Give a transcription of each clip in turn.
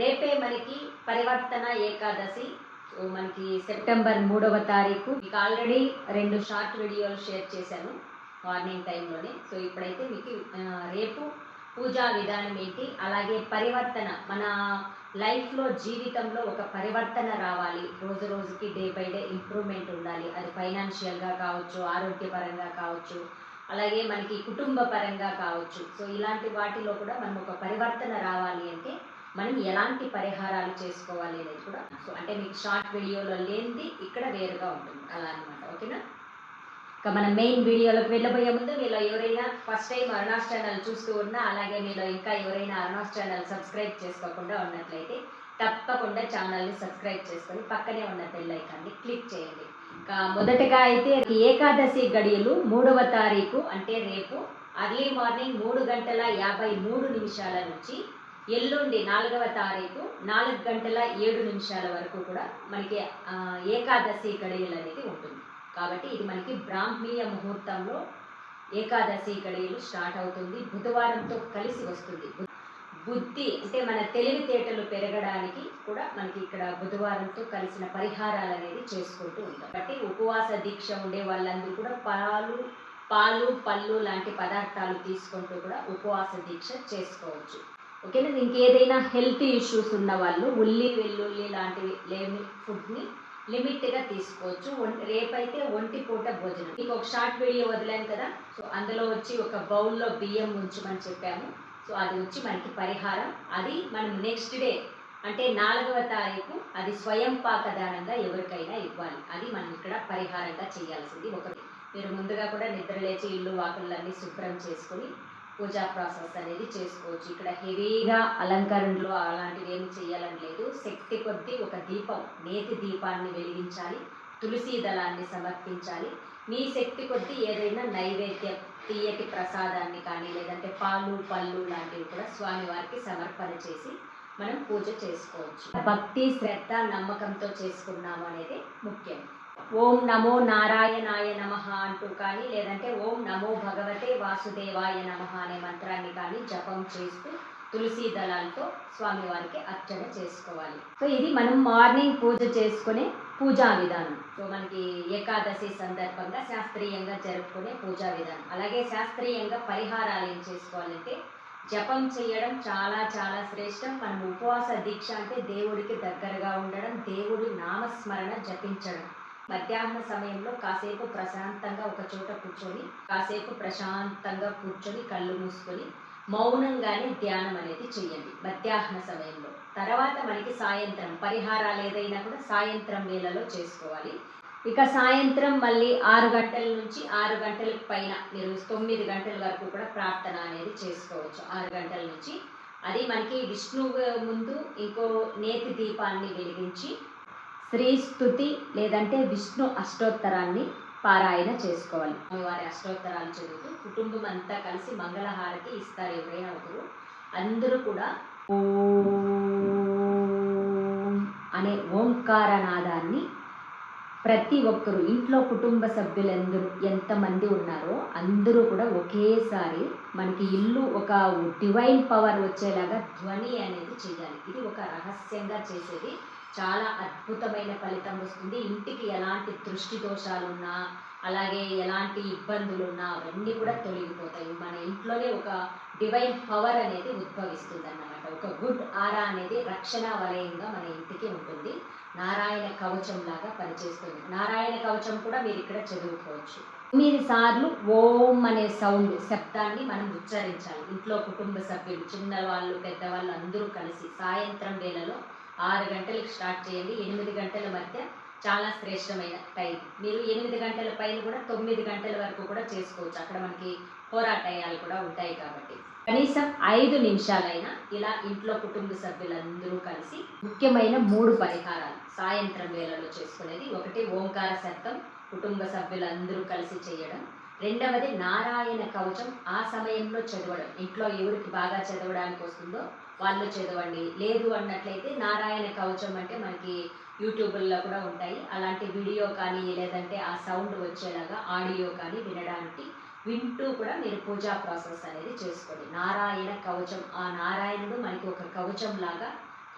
రేపే మనకి పరివర్తన ఏకాదశి. సో మనకి సెప్టెంబర్ మూడవ తారీఖు. మీకు ఆల్రెడీ రెండు షార్ట్ వీడియోలు షేర్ చేశాను మార్నింగ్ టైంలోనే. సో ఇప్పుడైతే మీకు రేపు పూజా విధానం ఏంటి? అలాగే పరివర్తన మన లైఫ్లో జీవితంలో ఒక పరివర్తన రావాలి. రోజు రోజుకి డే బై డే ఇంప్రూవ్మెంట్ ఉండాలి. అది ఫైనాన్షియల్గా కావచ్చు ఆరోగ్యపరంగా కావచ్చు అలాగే మనకి కుటుంబ పరంగా కావచ్చు. సో ఇలాంటి వాటిలో కూడా మనం ఒక పరివర్తన రావాలి అంటే మనం ఎలాంటి పరిహారాలు చేసుకోవాలి అనేది కూడా సో అంటే మీకు షార్ట్ వీడియోలో లేనిది ఇక్కడ వేరుగా ఉంటుంది. అలా అనమాట ఓకేనా? ఇక మన మెయిన్ వీడియోలోకి వెళ్ళబోయే ముందు మీలో ఎవరైనా ఫస్ట్ టైం అరుణాస్ ఛానల్ చూస్తూ ఉన్నా అలాగే మీలో ఇంకా ఎవరైనా అరుణాస్ ఛానల్ సబ్స్క్రైబ్ చేసుకోకుండా ఉన్నట్లయితే తప్పకుండా ఛానల్ని సబ్స్క్రైబ్ చేసుకొని పక్కనే ఉన్న బెల్ ఐకాన్ని క్లిక్ చేయండి. మొదటగా అయితే ఏకాదశి గడియలు మూడవ తారీఖు అంటే రేపు అర్లీ మార్నింగ్ మూడు గంటల యాభై మూడు నిమిషాల నుంచి ఎల్లుండి నాలుగవ తారీఖు నాలుగు గంటల ఏడు నిమిషాల వరకు కూడా మనకి ఏకాదశి గడియలు అనేది ఉంటుంది. కాబట్టి ఇది మనకి బ్రాహ్మీయ ముహూర్తంలో ఏకాదశి గడియలు స్టార్ట్ అవుతుంది. బుధవారంతో కలిసి వస్తుంది. బుద్ధి అంటే మన తెలివితేటలు పెరగడానికి కూడా మనకి ఇక్కడ బుధవారంతో కలిసిన పరిహారాలు అనేది చేసుకుంటూ ఉంటాం. కాబట్టి ఉపవాస దీక్ష ఉండే వాళ్ళందరూ కూడా పాలు పాలు పళ్ళు లాంటి పదార్థాలు తీసుకుంటూ కూడా ఉపవాస దీక్ష చేసుకోవచ్చు. ఓకేనా? ఇంకేదైనా హెల్త్ ఇష్యూస్ ఉన్న వాళ్ళు ఉల్లి వెల్లుల్లి లాంటివి లేని ఫుడ్ని లిమిట్గా తీసుకోవచ్చు. రేపైతే ఒంటి పూట భోజనం. మీకు ఒక షార్ట్ వీడియో వదిలాను కదా? సో అందులో వచ్చి ఒక బౌల్లో బియ్యం ఉంచమని చెప్పాము. సో అది వచ్చి మనకి పరిహారం. అది మనం నెక్స్ట్ డే అంటే నాలుగవ తారీఖు అది స్వయం పాకదానంగా ఎవరికైనా ఇవ్వాలి. అది మనం ఇక్కడ పరిహారంగా చేయాల్సింది. ఒకటి మీరు ముందుగా కూడా నిద్ర లేచి ఇల్లు వాకిళ్ళన్నీ శుభ్రం చేసుకొని పూజా ప్రాసెస్ అనేది చేసుకోవచ్చు. ఇక్కడ హెవీగా అలంకరణలో అలాంటివి ఏమి చేయాలని లేదు. శక్తి కొద్దీ ఒక దీపం నేతి దీపాన్ని వెలిగించాలి. తులసి దళాన్ని సమర్పించాలి. మీ శక్తి కొద్దీ ఏదైనా నైవేద్యం తీయటి ప్రసాదాన్ని కానీ లేదంటే పాలు పళ్ళు లాంటివి కూడా స్వామివారికి సమర్పణ చేసి మనం పూజ చేసుకోవచ్చు. భక్తి శ్రద్ధ నమ్మకంతో చేసుకున్నాము అనేది ముఖ్యం. ఓం నమో నారాయణాయ నమ అంటూ కానీ లేదంటే ఓం నమో భగవతే వాసుదేవాయ నమ అనే మంత్రాన్ని కానీ జపం చేస్తూ తులసి దళాలతో స్వామివారికి అర్చన చేసుకోవాలి. సో ఇది మనం మార్నింగ్ పూజ చేసుకునే పూజా విధానం. సో మనకి ఏకాదశి సందర్భంగా శాస్త్రీయంగా జరుపుకునే పూజా విధానం. అలాగే శాస్త్రీయంగా పరిహారాలు ఏం చేసుకోవాలంటే జపం చేయడం చాలా చాలా శ్రేష్టం. మనం ఉపవాస దీక్ష అంటే దేవుడికి దగ్గరగా ఉండడం దేవుడి నామస్మరణ జపించడం. మధ్యాహ్న సమయంలో కాసేపు ప్రశాంతంగా ఒక చోట కూర్చొని కాసేపు ప్రశాంతంగా కూర్చొని కళ్ళు మూసుకొని మౌనంగానే ధ్యానం అనేది చేయండి మధ్యాహ్న సమయంలో. తర్వాత మనకి సాయంత్రం పరిహారాలు ఏదైనా కూడా సాయంత్రం వేళలో చేసుకోవాలి. ఇక సాయంత్రం మళ్ళీ ఆరు గంటల నుంచి ఆరు గంటల పైన మీరు తొమ్మిది గంటల వరకు కూడా ప్రార్థన అనేది చేసుకోవచ్చు. ఆరు గంటల నుంచి. అది మనకి విష్ణువు ముందు ఇంకో నేతి దీపాన్ని వెలిగించి శ్రీ స్థుతి లేదంటే విష్ణు అష్టోత్తరాన్ని పారాయణ చేసుకోవాలి. వారి అష్టోత్తరాలు చదువుతూ కుటుంబం అంతా కలిసి మంగళహారతి ఇస్తారు ఎవరైనా ఒకరు. అందరూ కూడా ఓం అనే ఓంకార నాదాన్ని ప్రతి ఒక్కరు ఇంట్లో కుటుంబ సభ్యులందరూ ఎంతమంది ఉన్నారో అందరూ కూడా ఒకేసారి మనకి ఇల్లు ఒక డివైన్ పవర్ వచ్చేలాగా ధ్వని అనేది చేయాలి. ఇది ఒక రహస్యంగా చేసేది. చాలా అద్భుతమైన ఫలితం వస్తుంది. ఇంటికి ఎలాంటి దృష్టి దోషాలున్నా అలాగే ఎలాంటి ఇబ్బందులున్నా అవన్నీ కూడా తొలగిపోతాయి. మన ఇంట్లోనే ఒక డివైన్ పవర్ అనేది ఉద్భవిస్తుంది అన్నమాట ఒక గుడ్ ఆరా అనేది రక్షణ వలయంగా మన ఇంటికి ఉంటుంది. నారాయణ కవచం లాగా పనిచేస్తుంది. నారాయణ కవచం కూడా మీరు ఇక్కడ చదువుకోవచ్చు. తొమ్మిది సార్లు ఓం అనే సౌండ్ శబ్దాన్ని మనం ఉచ్చరించాలి. ఇంట్లో కుటుంబ సభ్యులు చిన్నవాళ్ళు పెద్దవాళ్ళు అందరూ కలిసి సాయంత్రం వేళలో ఆరు గంటలకు స్టార్ట్ చేయండి. ఎనిమిది గంటల మధ్య చాలా శ్రేష్టమైన టైం. మీరు ఎనిమిది గంటల పైన కూడా తొమ్మిది గంటల వరకు కూడా చేసుకోవచ్చు. అక్కడ మనకి పోరాటయాలు కూడా ఉంటాయి కాబట్టి. కనీసం ఐదు నిమిషాలైనా ఇలా ఇంట్లో కుటుంబ సభ్యులందరూ కలిసి ముఖ్యమైన మూడు పరిహారాలు సాయంత్రం వేళలో చేసుకునేది. ఒకటి ఓంకార శబ్దం. కుటుంబ సభ్యులందరూ కలిసి చేయడం. రెండవది నారాయణ కవచం. ఆ సమయంలో చదవడం. ఇంట్లో ఎవరికి బాగా చదవడానికి వస్తుందో వాళ్ళు చదవండి. లేదు అన్నట్లయితే నారాయణ కవచం అంటే మనకి యూట్యూబ్లో కూడా ఉంటాయి. అలాంటి వీడియో కానీ లేదంటే ఆ సౌండ్ వచ్చేలాగా ఆడియో కానీ వినడానికి వింటూ కూడా మీరు పూజా ప్రాసెస్ అనేది చేసుకోండి. నారాయణ కవచం ఆ నారాయణుడు మనకి ఒక కవచం లాగా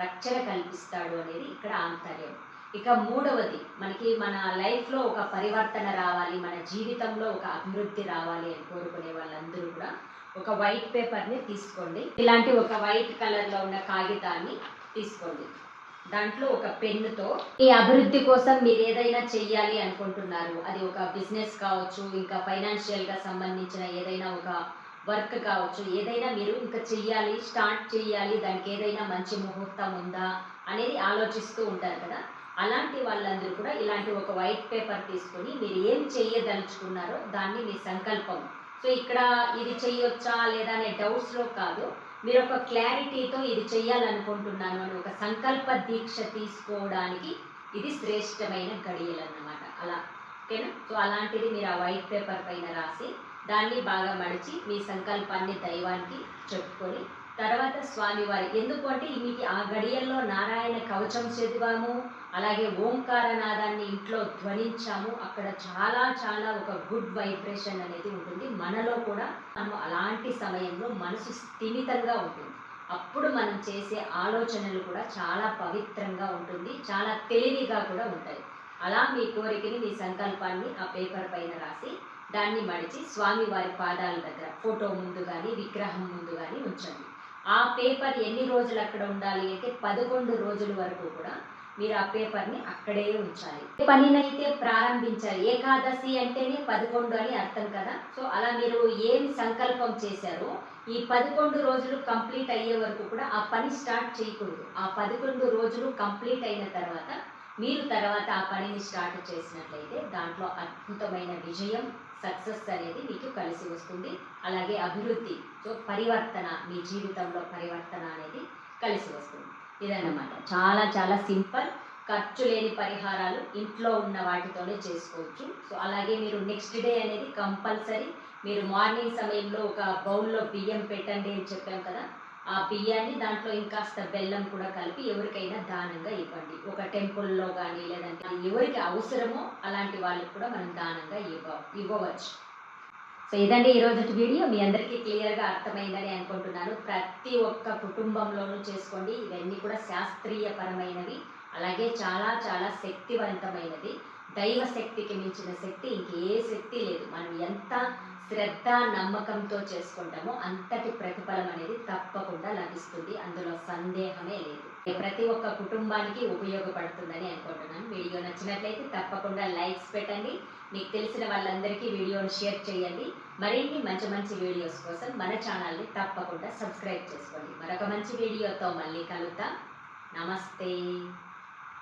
రక్షణ కల్పిస్తాడు అనేది ఇక్కడ ఆంతర్యం. ఇక మూడవది మనకి మన లైఫ్లో ఒక పరివర్తన రావాలి మన జీవితంలో ఒక అభివృద్ధి రావాలి అని కోరుకునే వాళ్ళందరూ కూడా ఒక వైట్ పేపర్ని తీసుకోండి. ఇలాంటి ఒక వైట్ కలర్లో ఉన్న కాగితాన్ని తీసుకోండి. దాంట్లో ఒక పెన్నుతో ఈ అభివృద్ధి కోసం మీరు ఏదైనా చెయ్యాలి అనుకుంటున్నారు. అది ఒక బిజినెస్ కావచ్చు ఇంకా ఫైనాన్షియల్గా సంబంధించిన ఏదైనా ఒక వర్క్ కావచ్చు ఏదైనా మీరు ఇంకా చెయ్యాలి స్టార్ట్ చెయ్యాలి దానికి ఏదైనా మంచి ముహూర్తం ఉందా అనేది ఆలోచిస్తూ ఉంటారు కదా. అలాంటి వాళ్ళందరూ కూడా ఇలాంటి ఒక వైట్ పేపర్ తీసుకొని మీరు ఏం చెయ్యదలుచుకున్నారో దాన్ని మీ సంకల్పం. సో ఇక్కడ ఇది చేయొచ్చా లేదా అనే డౌట్స్లో కాదు. మీరు ఒక క్లారిటీతో ఇది చేయాలనుకుంటున్నాను అని ఒక సంకల్ప దీక్ష తీసుకోవడానికి ఇది శ్రేష్టమైన గడియలు అన్నమాట. అలా ఓకేనా? సో అలాంటిది మీరు ఆ వైట్ పేపర్ పైన రాసి దాన్ని బాగా మడిచి మీ సంకల్పాన్ని దైవానికి చెప్పుకొని తర్వాత స్వామివారి ఎందుకు అంటే మీకు ఆ గడియల్లో నారాయణ కవచం చదివాము అలాగే ఓంకారనాదాన్ని ఇంట్లో ధ్వనించాము. అక్కడ చాలా చాలా ఒక గుడ్ వైబ్రేషన్ అనేది ఉంటుంది. మనలో కూడా మనం అలాంటి సమయంలో మనసు స్థిమితంగా ఉంటుంది. అప్పుడు మనం చేసే ఆలోచనలు కూడా చాలా పవిత్రంగా ఉంటుంది. చాలా తెలివిగా కూడా ఉంటాయి. అలా మీ కోరికని మీ సంకల్పాన్ని ఆ పేపర్ పైన రాసి దాన్ని మడిచి స్వామివారి పాదాల దగ్గర ఫోటో ముందు కానీ విగ్రహం ముందు కానీ ఉంచండి. ఆ పేపర్ ఎన్ని రోజులు అక్కడ ఉండాలి అంటే పదకొండు రోజుల వరకు కూడా మీరు ఆ పేపర్ని అక్కడే ఉంచాలి. పనినైతే ప్రారంభించాలి ఏకాదశి అంటేనే పదకొండు అని అర్థం కదా? సో అలా మీరు ఏం సంకల్పం చేశారో ఈ పదకొండు రోజులు కంప్లీట్ అయ్యే వరకు కూడా ఆ పని స్టార్ట్ చేయకూడదు. ఆ పదకొండు రోజులు కంప్లీట్ అయిన తర్వాత మీరు తర్వాత ఆ పనిని స్టార్ట్ చేసినట్లయితే దాంట్లో అద్భుతమైన విజయం సక్సెస్ అనేది మీకు కలిసి వస్తుంది. అలాగే అభివృద్ధి సో పరివర్తన మీ జీవితంలో పరివర్తన అనేది కలిసి వస్తుంది. ఇదన్నమాట. చాలా చాలా సింపుల్. ఖర్చు లేని పరిహారాలు ఇంట్లో ఉన్న వాటితోనే చేసుకోవచ్చు. సో అలాగే మీరు నెక్స్ట్ డే అనేది కంపల్సరీ మీరు మార్నింగ్ సమయంలో ఒక బౌల్లో బియ్యం పెట్టండి అని చెప్పాం కదా. ఆ బియ్యాన్ని దాంట్లో ఇంకాస్త బెల్లం కూడా కలిపి ఎవరికైనా దానంగా ఇవ్వండి. ఒక టెంపుల్లో కానీ లేదంటే ఎవరికి అవసరమో అలాంటి వాళ్ళకి కూడా మనం దానంగా ఇవ్వ ఇవ్వవచ్చు. సో ఇదండి ఈరోజు వీడియో. మీ అందరికీ క్లియర్గా అర్థమైందని అనుకుంటున్నాను. ప్రతి ఒక్క కుటుంబంలోనూ చేసుకోండి. ఇవన్నీ కూడా శాస్త్రీయపరమైనవి. అలాగే చాలా చాలా శక్తివంతమైనది. దైవ శక్తికి మించిన శక్తి ఇంకే శక్తి లేదు. మనం ఎంత శ్రద్ధ నమ్మకంతో చేసుకుంటామో. అంతటి ప్రతిఫలం అనేది తప్పకుండా లభిస్తుంది. అందులో సందేహమే లేదు. ప్రతి ఒక్క కుటుంబానికి ఉపయోగపడుతుందని అనుకుంటున్నాను. వీడియో నచ్చినట్లయితే తప్పకుండా లైక్స్ పెట్టండి. మీకు తెలిసిన వాళ్ళందరికీ వీడియోని షేర్ చేయండి. మరిన్ని మంచి మంచి వీడియోస్ కోసం మన ఛానల్ని తప్పకుండా సబ్స్క్రైబ్ చేసుకోండి. మరొక మంచి వీడియోతో మళ్ళీ కలుద్దాం. నమస్తే.